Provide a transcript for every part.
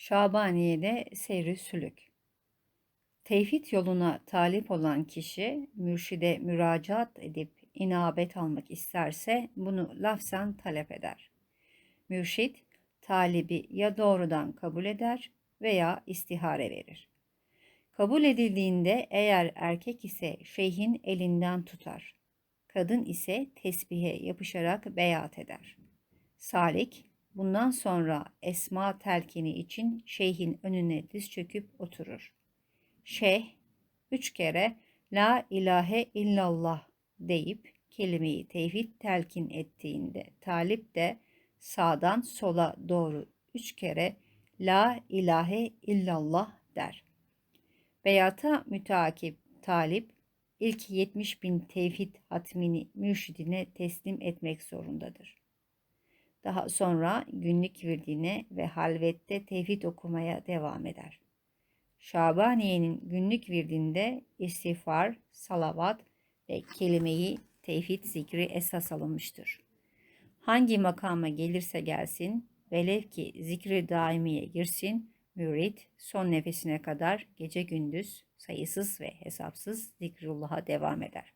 Şabaniye'de seyri sülük. Tevhid yoluna talip olan kişi mürşide müracaat edip inabet almak isterse bunu lafzen talep eder. Mürşid talibi ya doğrudan kabul eder veya istihare verir. Kabul edildiğinde eğer erkek ise şeyhin elinden tutar. Kadın ise tesbihe yapışarak beyat eder. Salik bundan sonra esma telkini için şeyhin önüne diz çöküp oturur. Şeyh üç kere La ilahe illallah deyip kelimeyi tevhid telkin ettiğinde talip de sağdan sola doğru üç kere La ilahe illallah der. Beyata müteakip talip ilk 70 bin tevhid hatmini mürşidine teslim etmek zorundadır. Daha sonra günlük virdine ve halvette tevhid okumaya devam eder. Şabaniye'nin günlük virdinde istiğfar, salavat ve kelimeyi tevhid zikri esas alınmıştır. Hangi makama gelirse gelsin, velev ki zikri daimiye girsin, mürit son nefesine kadar gece gündüz sayısız ve hesapsız zikrullah'a devam eder.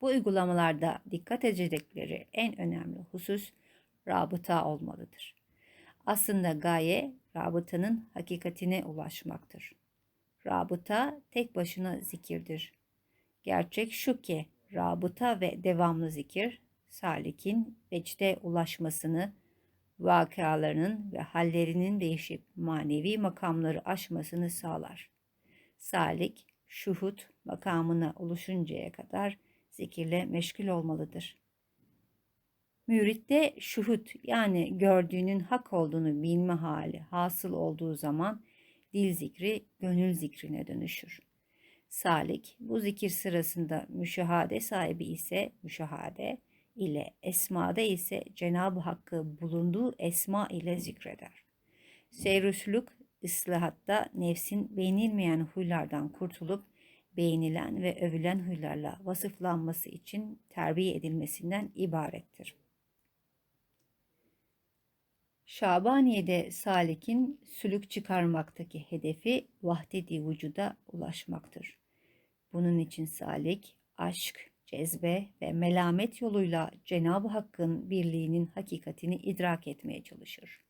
Bu uygulamalarda dikkat edecekleri en önemli husus rabıta olmalıdır. Aslında gaye rabıtanın hakikatine ulaşmaktır. Rabıta tek başına zikirdir. Gerçek şu ki rabıta ve devamlı zikir salikin vecde ulaşmasını, vakalarının ve hallerinin değişip manevi makamları aşmasını sağlar. Salik, şuhut makamına oluşuncaya kadar zikirle meşgul olmalıdır. Müritte şuhut yani gördüğünün hak olduğunu bilme hali hasıl olduğu zaman dil zikri gönül zikrine dönüşür. Salik bu zikir sırasında müşahade sahibi ise müşahade ile esmada ise Cenab-ı Hakk'ı bulunduğu esma ile zikreder. Seyrüslük ıslahatta nefsin beğenilmeyen huylardan kurtulup beğenilen ve övülen huylarla vasıflanması için terbiye edilmesinden ibarettir. Şabaniye'de salikin sülük çıkarmaktaki hedefi vahdedi vücuda ulaşmaktır. Bunun için salik, aşk, cezbe ve melamet yoluyla Cenab-ı Hakk'ın birliğinin hakikatini idrak etmeye çalışır.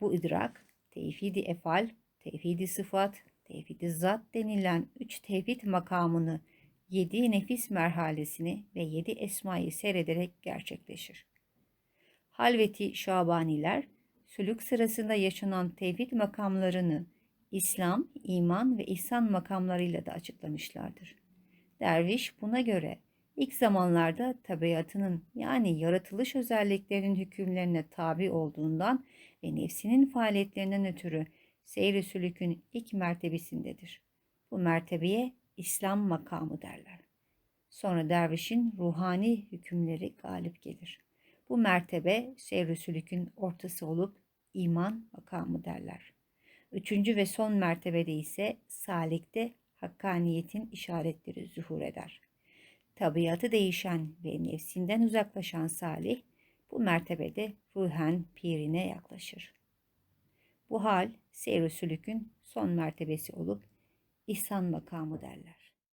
Bu idrak, tevhidi efal, tevhidi sıfat, tevhidi zat denilen üç tevhid makamını yedi nefis merhalesini ve yedi esmayı seyrederek gerçekleşir. Halveti Şabaniler, sülük sırasında yaşanan tevhid makamlarını İslam, iman ve ihsan makamlarıyla da açıklamışlardır. Derviş buna göre ilk zamanlarda tabiatının yani yaratılış özelliklerinin hükümlerine tabi olduğundan ve nefsinin faaliyetlerinden ötürü seyri sülükün ilk mertebesindedir. Bu mertebeye İslam makamı derler. Sonra dervişin ruhani hükümleri galip gelir. Bu mertebe sülükün ortası olup iman makamı derler. Üçüncü ve son mertebede ise salikte hakkaniyetin işaretleri zuhur eder. Tabiatı değişen ve nefsinden uzaklaşan salih bu mertebede ruhen pirine yaklaşır. Bu hal seyr son mertebesi olup ihsan makamı derler.